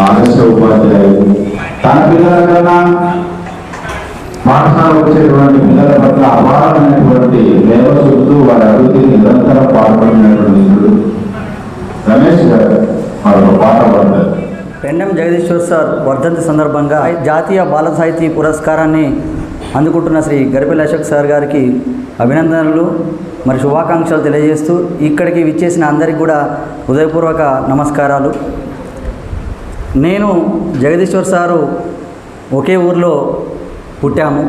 ఆదర్శ ఉపాధ్యాయులు తన పిల్లల కన్నా పాఠశాల వచ్చేటువంటి పిల్లల పట్ల అపారమైనటువంటి మేధ చూపుతూ వారి అభివృద్ధికి నిరంతరం పాల్పడినటువంటి మిత్రుడు రమేష్ గారు మరొక పాట పాడతారు. పెండెం జగదీశ్వర్ సార్ వర్ధంతి సందర్భంగా జాతీయ బాల సాహితీ పురస్కారాన్ని అందుకుంటున్న శ్రీ గరిపెల్లి అశోక్ సార్ గారికి అభినందనలు మరి శుభాకాంక్షలు తెలియజేస్తూ ఇక్కడికి విచ్చేసిన అందరికీ కూడా హృదయపూర్వక నమస్కారాలు. నేను జగదీశ్వర్ సారు ఒకే ఊర్లో పుట్టాము.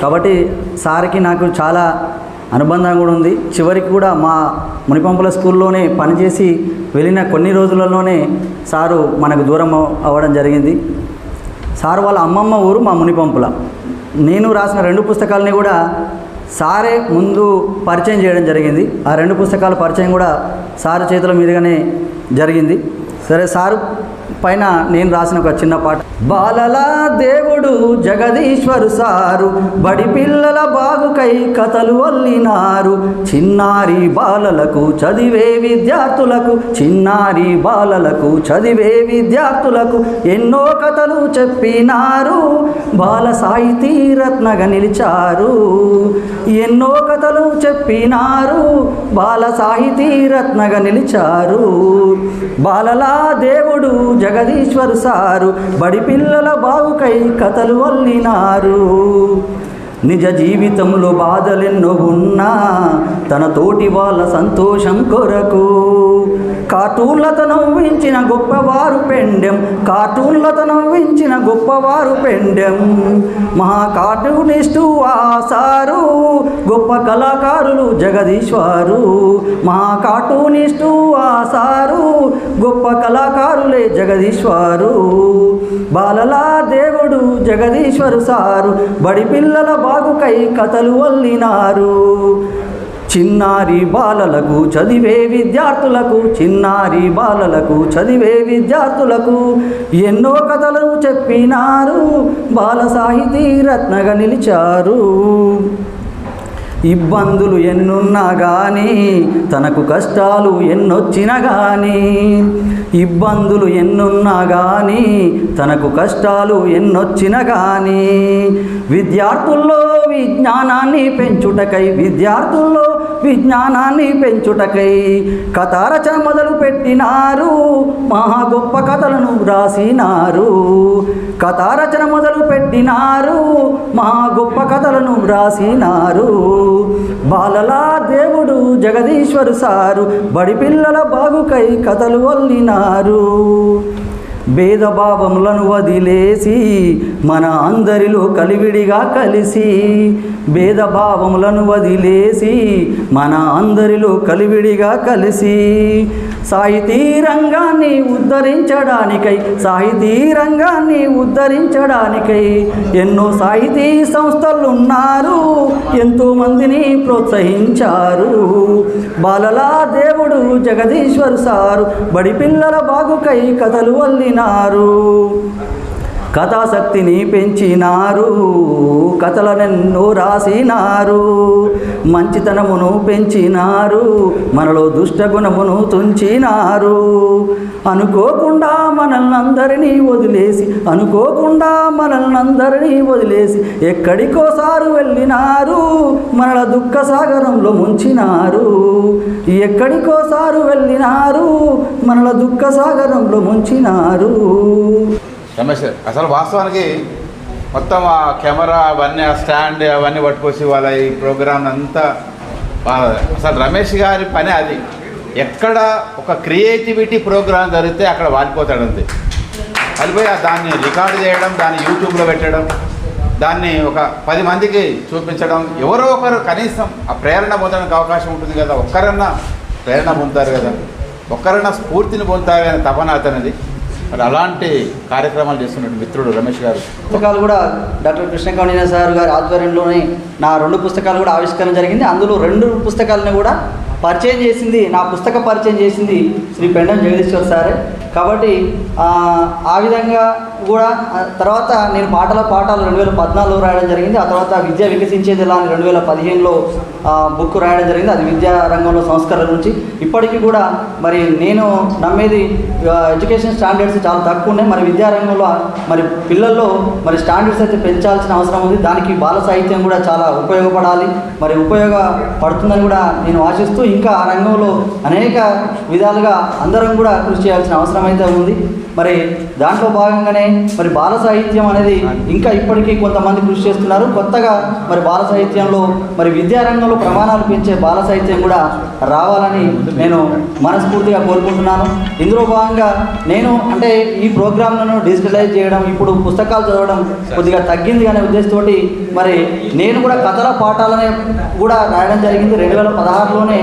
కాబట్టి సార్కి నాకు చాలా అనుబంధం కూడా ఉంది. చివరికి కూడా మా మునిపంపుల స్కూల్లోనే పనిచేసి వెళ్ళిన కొన్ని రోజులలోనే సారు మనకు దూరం అవ్వడం జరిగింది. సార్ వాళ్ళ అమ్మమ్మ ఊరు మా మునిపంపుల. నేను రాసిన రెండు పుస్తకాలని కూడా సారే ముందు పరిచయం చేయడం జరిగింది. ఆ రెండు పుస్తకాల పరిచయం కూడా సారు చేతుల మీదుగానే జరిగింది. సరే సారు పైన నేను రాసిన ఒక చిన్న పాట. బాలల దేవుడు జగదీశ్వరు సారు బడి పిల్లల బాగుకై కథలు అల్లినారు. చిన్నారి బాలలకు చదివే విద్యార్థులకు చిన్నారి బాలలకు చదివే విద్యార్థులకు ఎన్నో కథలు చెప్పినారు. బాల సాహితీ రత్నగా నిలిచారు. ఎన్నో కథలు చెప్పినారు. బాల సాహితీ రత్నగా నిలిచారు. బాలలా దేవుడు జగదీశ్వరు సారు. బడి పిల్లల బావుకై కథలు వల్లినారు నిజ జీవితంలో బాధలెన్నో ఉన్నా తన తోటి వాళ్ళ సంతోషం కొరకు కార్టూన్లతో నవ్వించిన గొప్పవారు పెండెం. కార్టూన్లతో నవ్వించిన గొప్పవారు పెండెం. మహా కార్టూనిస్టు ఆసారు గొప్ప కళాకారులు జగదీశ్వరు. మహా కార్టూనిస్టు ఆసారు గొప్ప కళాకారులే జగదీశ్వరు. బాలలా దేవుడు జగదీశ్వరు సారు బడి పిల్లల బాగుకై కథలు వల్లినారు. చిన్నారి బాలలకు చదివే విద్యార్థులకు చిన్నారి బాలలకు చదివే విద్యార్థులకు ఎన్నో కథలు చెప్పినారు. బాల సాహితీ రత్నగా నిలిచారు. ఇబ్బందులు ఎన్నున్నా కానీ తనకు కష్టాలు ఎన్నొచ్చినా కానీ ఇబ్బందులు ఎన్నున్నా కానీ తనకు కష్టాలు ఎన్నొచ్చినా కానీ విద్యార్థుల్లో విజ్ఞానాన్ని పెంచుటకై విద్యార్థుల్లో విజ్ఞానాన్ని పెంచుటకై కథారచన మొదలు పెట్టినారు మహా గొప్ప కథలను వ్రాసినారు. కథారచన మొదలు పెట్టినారు మహా గొప్ప కథలను వ్రాసినారు. బాలలా దేవుడు జగదీశ్వరు సారు బడి పిల్లల బాగుకై కథలు వల్లినారు భేదభావములను వదిలేసి మన అందరిలో కలివిడిగా కలిసి భేదభావములను వదిలేసి మన అందరిలో కలివిడిగా కలిసి సాహితీ రంగాన్ని ఉద్ధరించడానికై సాహితీ రంగాన్ని ఉద్ధరించడానికై ఎన్నో సాహితీ సంస్థలు ఉన్నారు ఎంతో మందిని ప్రోత్సహించారు. బాలలా దేవుడు జగదీశ్వర్ సారు బడి పిల్లల బాగుకై కథలు వల్లినారు కథాశక్తిని పెంచినారు కథలనెన్నో రాసినారు మంచితనమును పెంచినారు మనలో దుష్టగుణమును తుంచినారు. అనుకోకుండా మనల్ని అందరినీ వదిలేసి అనుకోకుండా మనల్ని అందరినీ వదిలేసి ఎక్కడికోసారు వెళ్ళినారు మనల దుఃఖ సాగరంలో ముంచినారు. ఎక్కడికోసారు వెళ్ళినారు మనల దుఃఖ సాగరంలో ముంచినారు. రమేష్ అసలు వాస్తవానికి మొత్తం ఆ కెమెరా అవన్నీ ఆ స్టాండ్ అవన్నీ పట్టుకొచ్చి వాళ్ళ ఈ ప్రోగ్రామ్ అంతా అసలు రమేష్ గారి పని అది. ఎక్కడ ఒక క్రియేటివిటీ ప్రోగ్రామ్ జరిగితే అక్కడ వాడిపోతాడు అంతే. వాలిపోయి ఆ దాన్ని రికార్డు చేయడం దాన్ని యూట్యూబ్లో పెట్టడం దాన్ని ఒక పది మందికి చూపించడం ఎవరో ఒకరు కనీసం ఆ ప్రేరణ పొందడానికి అవకాశం ఉంటుంది కదా ఒక్కరన్నా ప్రేరణ పొందుతారు కదా. ఒక్కరన్నా స్ఫూర్తిని పొందుతారు అనే తపన అతనిది. మరి అలాంటి కార్యక్రమాలు చేస్తున్నట్టు మిత్రుడు రమేష్ గారు. పుస్తకాలు కూడా డాక్టర్ కృష్ణకౌండిన సార్ గారి ఆధ్వర్యంలోనే నా రెండు పుస్తకాలు కూడా ఆవిష్కరణ జరిగింది. అందులో రెండు పుస్తకాలను కూడా పరిచయం చేసింది నా పుస్తక పరిచయం చేసింది శ్రీ పెండం జగదీశ్వర్ సారే. కాబట్టి ఆ విధంగా కూడా తర్వాత నేను పాటల పాఠాలు రెండు వేల పద్నాలుగులో రాయడం జరిగింది. ఆ తర్వాత విద్య వికసించేది ఎలా అని రెండు వేల పదిహేనులో బుక్ రాయడం జరిగింది. అది విద్యా రంగంలో సంస్కరణ నుంచి. ఇప్పటికీ కూడా మరి నేను నమ్మేది ఎడ్యుకేషన్ స్టాండర్డ్స్ చాలా తక్కువ ఉన్నాయి. మరి విద్యారంగంలో మరి పిల్లల్లో మరి స్టాండర్డ్స్ అయితే పెంచాల్సిన అవసరం ఉంది. దానికి బాల సాహిత్యం కూడా చాలా ఉపయోగపడాలి. మరి ఉపయోగపడుతుందని కూడా నేను ఆశిస్తూ ఇంకా ఆ రంగంలో అనేక విధాలుగా అందరం కూడా కృషి చేయాల్సిన అవసరం అయితే ఉంది. మరి దాంట్లో భాగంగానే మరి బాల సాహిత్యం అనేది ఇంకా ఇప్పటికీ కొంతమంది కృషి చేస్తున్నారు. కొత్తగా మరి బాల సాహిత్యంలో మరి విద్యారంగంలో ప్రమాణాలు పెంచే బాల సాహిత్యం కూడా రావాలని నేను మనస్ఫూర్తిగా కోరుకుంటున్నాను. ఇందులో భాగంగా నేను అంటే ఈ ప్రోగ్రాంలను డిజిటలైజ్ చేయడం ఇప్పుడు పుస్తకాలు చదవడం కొద్దిగా తగ్గింది అనే ఉద్దేశంతో మరి నేను కూడా కథల పాఠాలనే కూడా రాయడం జరిగింది. రెండు వేల పదహారులోనే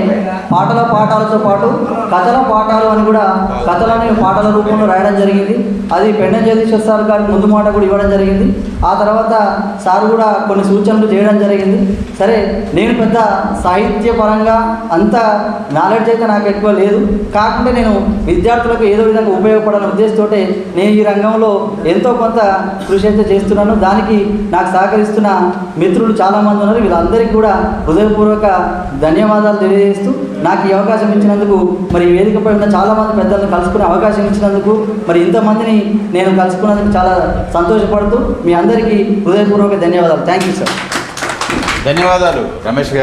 పాటల పాఠాలతో పాటు కథల పాఠాలు అని కూడా కథలని పాటల రూపంలో రాయడం జరిగింది. అది పెండ జగదీశ్వర్ సార్ గారికి ముందు మాట కూడా ఇవ్వడం జరిగింది. ఆ తర్వాత సార్ కూడా కొన్ని సూచనలు చేయడం జరిగింది. సరే నేను పెద్ద సాహిత్య పరంగా అంత నాలెడ్జ్ అయితే నాకు ఎక్కువ లేదు. కాకుండా నేను విద్యార్థులకు ఏదో విధంగా ఉపయోగపడాలనే ఉద్దేశంతో నేను ఈ రంగంలో ఎంతో కొంత కృషి అయితే చేస్తున్నాను. దానికి నాకు సహకరిస్తున్న మిత్రులు చాలామంది ఉన్నారు. వీళ్ళందరికీ కూడా హృదయపూర్వక ధన్యవాదాలు తెలియజేస్తూ నాకు ఈ అవకాశం ఇచ్చినందుకు మరి వేదికపై ఉన్న చాలామంది పెద్దలను కలుసుకునే అవకాశం ఇచ్చినందుకు మరి ఇంతమందిని నేను కలుసుకున్నందుకు చాలా సంతోషపడుతూ మీ అందరికీ హృదయపూర్వక ధన్యవాదాలు. థ్యాంక్ యూ సార్ ధన్యవాదాలు రమేష్ గారు.